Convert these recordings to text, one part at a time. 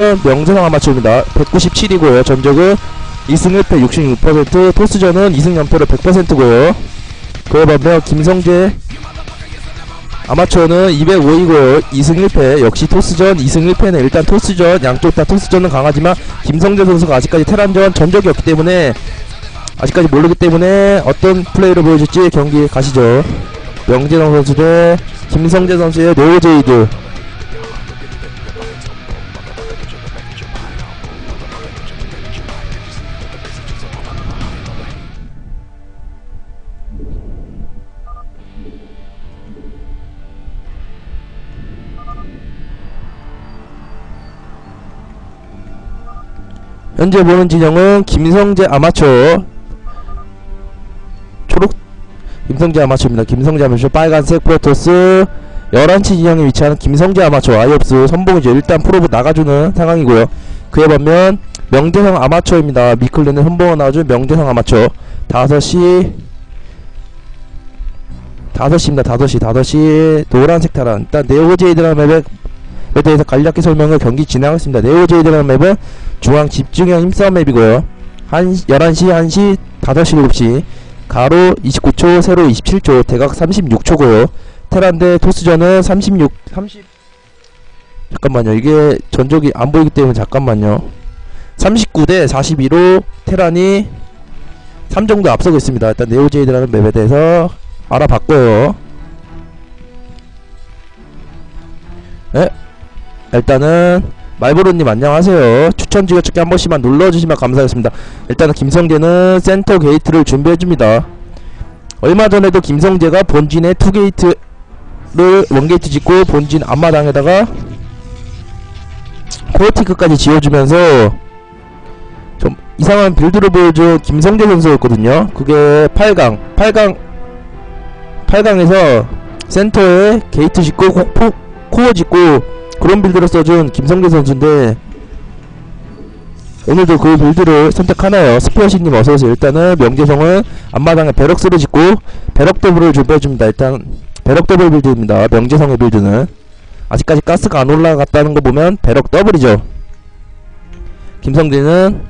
명재상 아마추어입니다. 197이고요. 전적은 2승 1패 66%, 토스전은 2승 연패로 100%고요. 그에 반면 김성재 아마추어는 205이고요. 2승 1패. 역시 토스전 2승 1패는 일단 토스전 양쪽 다 토스전은 강하지만 김성재 선수가 아직까지 테란전 전적이 없기 때문에 아직까지 모르기 때문에 어떤 플레이를 보여줄지 경기 가시죠. 명재상 선수 대 김성재 선수의 노제이드 현재 보는 진영은 김성재 아마추어 초록 김성재 아마추어입니다. 김성재 아마추어 빨간색 프로토스 11시 진영에 위치하는 김성재 아마추어 아이옵스 선봉이죠. 일단 프로브 나가주는 상황이고요. 그에 반면 명재성 아마추어입니다. 미클레는 선봉을 나와준 명재성 아마추어 5시 5시입니다. 5시 5시 노란색 타란 일단 네오제이드라는 맵 에에 대해서 간략히 설명을 경기 진행하겠습니다. 네오제이 드라는 맵은 중앙 집중형 힘싸움 맵이고요. 한 11시, 1시, 5시, 7시 가로 29초, 세로 27초, 대각 36초고요. 테란대 토스전은 36, 30 잠깐만요. 이게 전적이 안 보이기 때문에 잠깐만요. 39대 42로 테란이 3 정도 앞서고 있습니다. 일단 네오제이드라는 맵에 대해서 알아봤고요. 네? 일단은 말보로님 안녕하세요. 추천 지어찾기 한 번씩만 눌러주시면 감사하겠습니다. 일단은 김성재는 센터 게이트를 준비해줍니다. 얼마 전에도 김성재가 본진에 투 게이트를 원게이트 짓고 본진 앞마당에다가 코어티크까지 지어주면서 좀 이상한 빌드를 보여준 김성재 선수였거든요. 그게 8강, 8강, 8강에서 센터에 게이트 짓고 코, 포, 코어 짓고 그런 빌드를 써준 김성재 선수인데 오늘도 그 빌드를 선택하나요? 스페어시님 어서오세요. 일단은 명재성은 앞마당에 배럭스를 짓고 배럭 더블을 준비해줍니다. 일단 배럭 더블 빌드입니다. 명재성의 빌드는 아직까지 가스가 안 올라갔다는 거 보면 배럭 더블이죠. 김성재는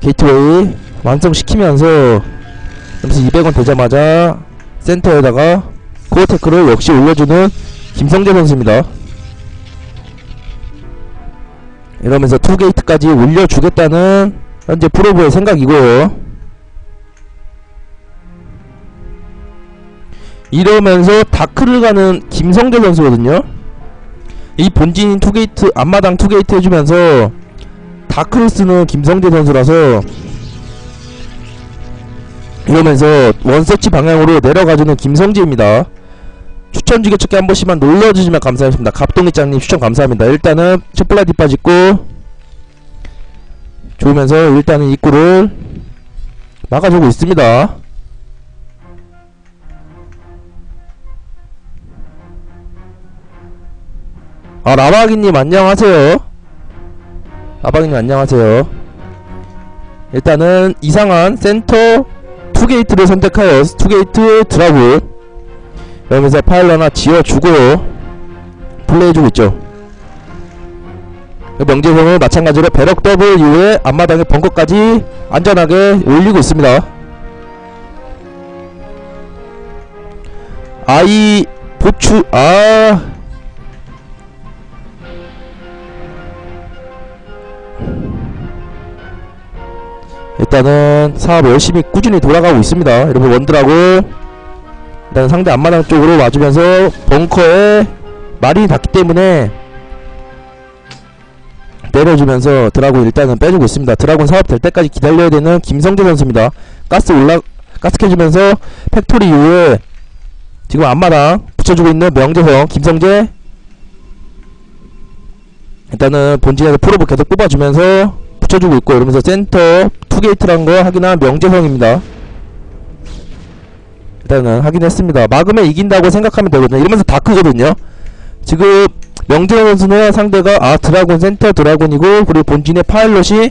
게이트웨이 완성시키면서 점수 200원 되자마자 센터에다가 코어테크를 역시 올려주는 김성재 선수입니다. 이러면서 투게이트까지 올려주겠다는 현재 프로브의 생각이고요. 이러면서 다크를 가는 김성재 선수거든요. 이 본진인 투게이트 앞마당 투게이트 해주면서 다크를 쓰는 김성재 선수라서 이러면서 원서치 방향으로 내려가주는 김성재입니다. 추천 지게찾기 한 번씩만 눌러주시면 감사하겠습니다. 갑동이장님 추천 감사합니다. 일단은 촛불라 뒷바 짓고 좋으면서 일단은 입구를 막아주고 있습니다. 아 라바기님 안녕하세요. 라바기님 안녕하세요. 일단은 이상한 센터 투게이트를 선택하여 투게이트 드라군 그러면서 파일 하나 지어주고요 플레이해주고 있죠. 명재성은 마찬가지로 배럭 이후에 앞마당에 벙커까지 안전하게 올리고 있습니다. 아이 보추 아. 일단은 사업 열심히 꾸준히 돌아가고 있습니다. 여러분 원드라고 일단 상대 앞마당 쪽으로 와주면서 벙커에 마린이 닿기 때문에 때려주면서 드라군 일단은 빼주고 있습니다. 드라군 사업 될 때까지 기다려야 되는 김성재 선수입니다. 가스 올라 가스 캐주면서 팩토리 이후에 지금 앞마당 붙여주고 있는 명재성 김성재 일단은 본진에서 프로브 계속 뽑아주면서 붙여주고 있고 이러면서 센터 투게이트란 거 확인한 명재성입니다. 일단은 확인했습니다. 막으면 이긴다고 생각하면 되거든요. 이러면서 다 크거든요. 지금 명재현 선수는 상대가 아 드라곤 센터 드라곤이고 그리고 본진의 파일럿이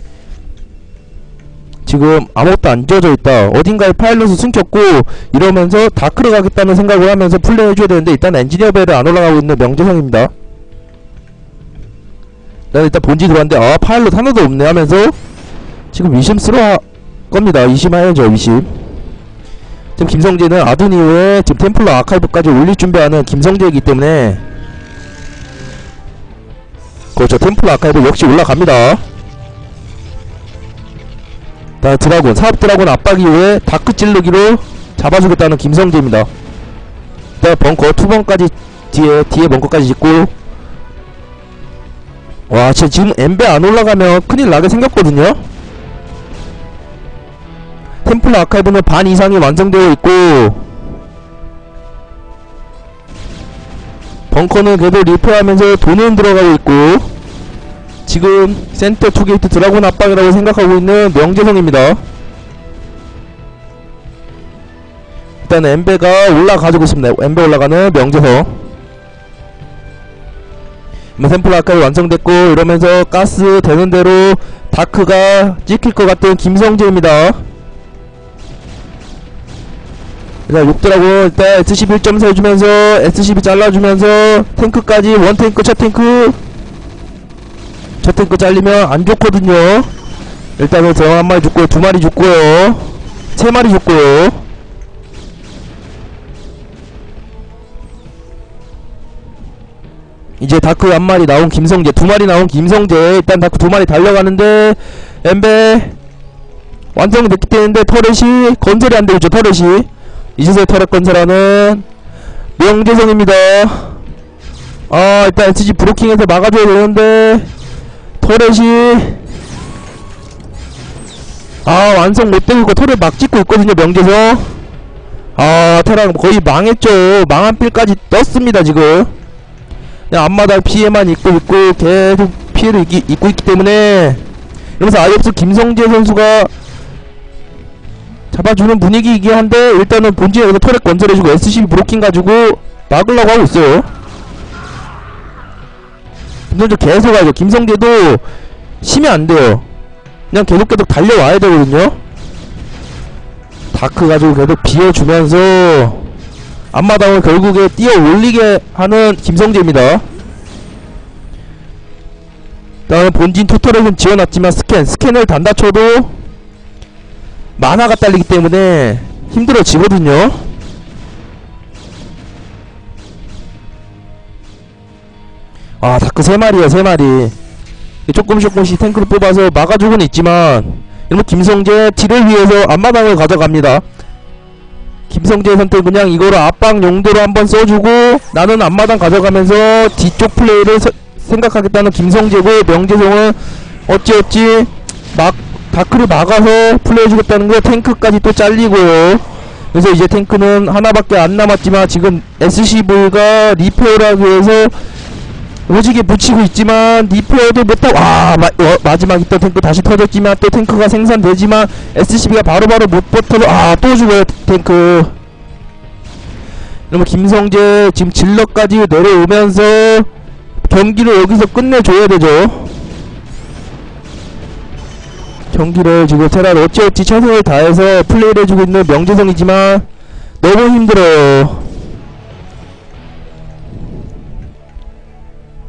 지금 아무것도 안 지어져 있다. 어딘가에 파일럿을 숨겼고 이러면서 다크를 가겠다는 생각을 하면서 플레이 해줘야 되는데 일단 엔지니어 벨을 안 올라가고 있는 명재성입니다. 나 일단 본지 들어왔는데 아 파일럿 하나도 없네 하면서 지금 의심스러워 겁니다 의심해야죠 의심 지금 김성재는 아둔 이후에 지금 템플러 아카이브까지 올릴 준비하는 김성재이기 때문에 그렇죠. 템플러 아카이브 역시 올라갑니다. 자 드라곤 사업 드라곤 압박 이후에 다크 찔르기로 잡아주겠다는 김성재입니다. 일단 벙커 투번까지 뒤에 뒤에 벙커까지 짓고. 와 진짜 지금 엠베 안 올라가면 큰일 나게 생겼거든요 템플러 아카이브는 반 이상이 완성되어 있고 벙커는 그래도 리페어하면서 돈은 들어가고 있고 지금 센터 투게이트 드라곤 압박이라고 생각하고 있는 명재성입니다. 일단 엠베가 올라가지고 있습니다. 엠베 올라가는 명재성. 뭐 샘플 아까지 완성됐고 이러면서 가스 되는 대로 다크가 찍힐 것 같은 김성재입니다 일단 욕들하고 일단 SCP 1.4 해주면서 SCP 잘라주면서 탱크까지 원탱크 첫 탱크. 첫 탱크 잘리면 안 좋거든요. 일단은 저한 마리 죽고요. 두 마리 죽고요. 세 마리 죽고요. 이제 다크 한 마리 나온 김성재. 두 마리 나온 김성재. 일단 다크 두 마리 달려가는데 엠베 완성됐기 때문에 터렛이 건설이 안 되고 있죠 터렛이 이제서야 터렛 건설하는 명재성입니다. 아 일단 SG 브로킹에서 막아줘야 되는데 터렛이 아 완성 못되고 터렛 막 찍고 있거든요 명재성. 아 테랑 거의 망했죠. 망한 필까지 떴습니다 지금. 그냥 앞마당 피해만 입고 있고 계속 피해를 입기, 입고 있기 때문에. 이러면서 아이업스 김성재 선수가 잡아주는 분위기이긴 한데 일단은 본진에 여기서 터렛 건설해주고 SCB 브로킹 가지고 막으려고 하고 있어요. 김성재 계속 가죠 김성재도 쉬면 안 돼요. 그냥 계속 계속 달려와야 되거든요. 다크 가지고 계속 비워주면서 앞마당을 결국에 뛰어 올리게 하는 김성재입니다. 다음 본진 토털에는 지어놨지만 스캔, 스캔을 단다 쳐도 만화가 딸리기 때문에 힘들어지거든요. 아, 다크 세 마리야, 세 마리. 조금씩 조금씩 탱크를 뽑아서 막아주고는 있지만, 이러면 김성재 딜을 위해서 앞마당을 가져갑니다. 김성재 선택 그냥 이거를 압박 용도로 한번 써주고 나는 앞마당 가져가면서 뒤쪽 플레이를 서- 생각하겠다는 김성재고 명재성은 어찌어찌 막 다크를 막아서 플레이해주겠다는 거 탱크까지 또 잘리고요. 그래서 이제 탱크는 하나밖에 안 남았지만 지금 SCV가 리페어를 하기 위해서 오지게 붙이고 있지만 리페어도 못하고 아 마, 어, 마지막 있던 탱크 다시 터졌지만 또 탱크가 생산되지만 SCB가 바로바로 못 버텨서 아또 죽어요 탱크. 그러면 김성재 지금 질러까지 내려오면서 경기를 여기서 끝내줘야 되죠 경기를 지금 테란 어찌어찌 최선을 다해서 플레이를 해주고 있는 명재성이지만 너무 힘들어요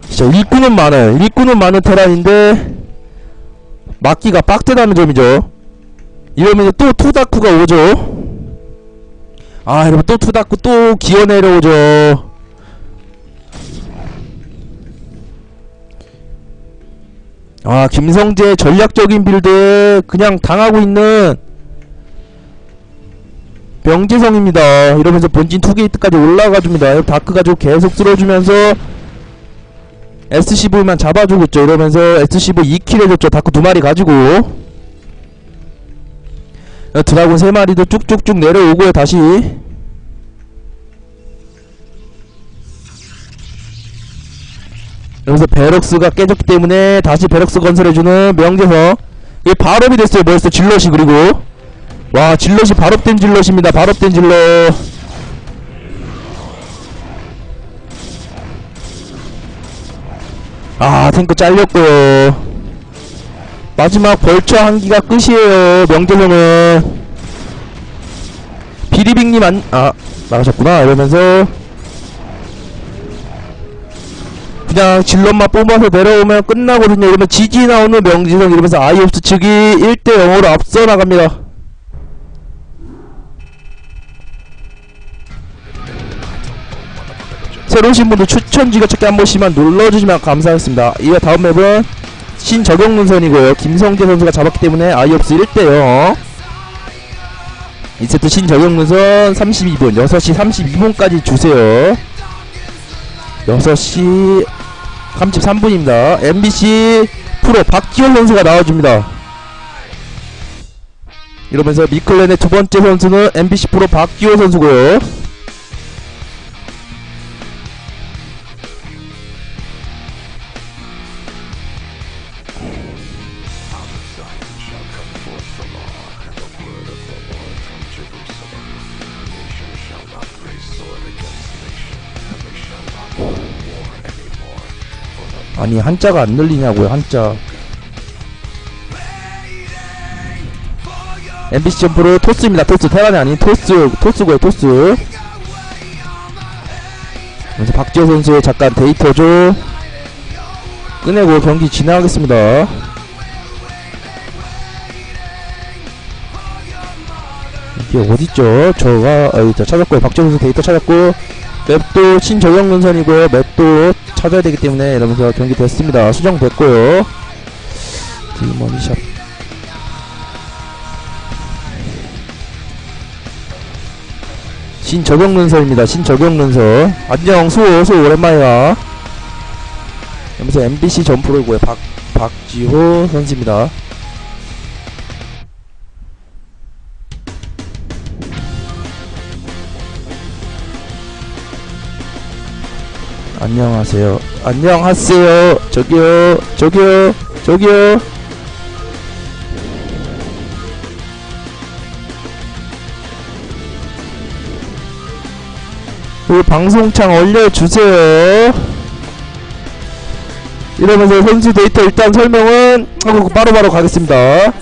진짜 일꾼은 많아요. 일꾼은 많은 테란인데 막기가 빡세다는 점이죠. 이러면 이제 또 투다쿠가 오죠. 아 여러분 또 투다쿠 또 기어 내려오죠. 아 김성재 전략적인 빌드에 그냥 당하고 있는 명재성입니다. 이러면서 본진 투게이트까지 올라가 줍니다. 다크 가지고 계속 쓸어주면서 SCV만 잡아주고 있죠. 이러면서 SCV 2킬 해줬죠. 다크 두 마리 가지고. 어, 드라곤 세 마리도 쭉쭉쭉 내려오고요. 다시. 여기서 베럭스가 깨졌기 때문에 다시 베럭스 건설해주는 명재서. 이게 발업이 됐어요. 벌써 질럿이 그리고. 와 질럿이 발업된 질럿입니다. 발업된 질럿. 아 탱크 잘렸고요 마지막 벌처 한기가 끝이에요 명재성은 비리빅님 안.. 아 나가셨구나 이러면서 그냥 질럿만 뽑아서 내려오면 끝나거든요. 이러면 지지 나오는 명지성 이러면서 아이옵스 측이 1대 0으로 앞서 나갑니다. 새로 오신 분들 추천 지가 찾기 한 번씩만 눌러주시면 감사하겠습니다. 이어 다음 맵은 신적용 눈선이고요. 김성재 선수가 잡았기 때문에 아이옵스 1대 0. 2세트 신적용 눈선 32분, 6시 32분까지 주세요. 6시 33분입니다. MBC 프로 박지원 선수가 나와줍니다. 이러면서 미클렌의 두 번째 선수는 MBC 프로 박기호 선수고요. 아니 한자가 안 늘리냐고요 한자. MBC 점프로 토스입니다 토스. 테란이 아닌 토스 토스고요 토스. 그래서 박지호 선수의 잠깐 데이터 좀 꺼내고 경기 진행하겠습니다. 이게 어딨죠? 저가 저 찾았고요. 박지호 선수 데이터 찾았고 맵도 신저경 눈선이고요. 맵도 찾아야 되기 때문에 이러면서 경기 됐습니다. 수정됐고요. 디머니샵. 신저경 눈선입니다. 신저경 눈선 안녕 수호 수호 오랜만이야. 이러면서 MBC 점프로고요. 박 박지호 선수입니다 안녕하세요. 안녕하세요. 저기요. 저기요. 저기요. 그 방송창 올려주세요. 이러면서 선수 데이터 일단 설명은 하고 바로바로 가겠습니다.